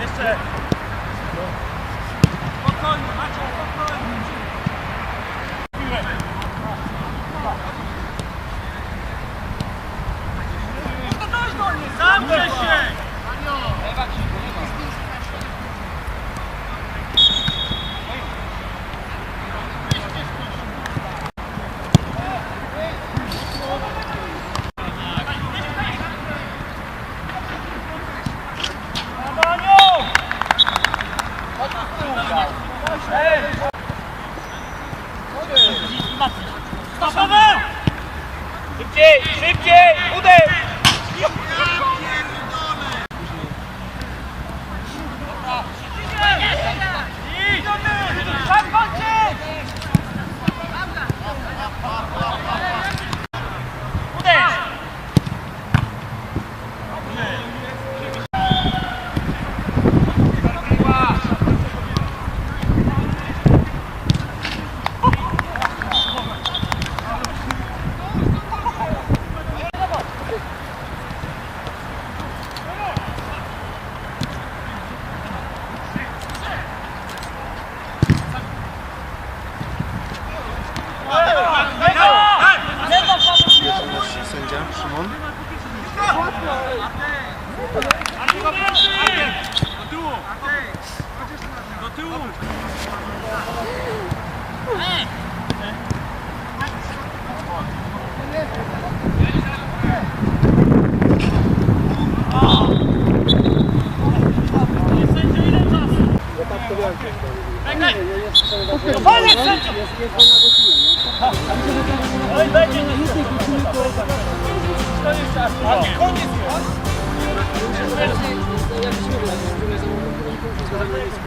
Jeszcze! Сам же Patrz! Szybciej! Szybciej! Uderz! Szymon. Do tyłu! Ale będzie! koniec!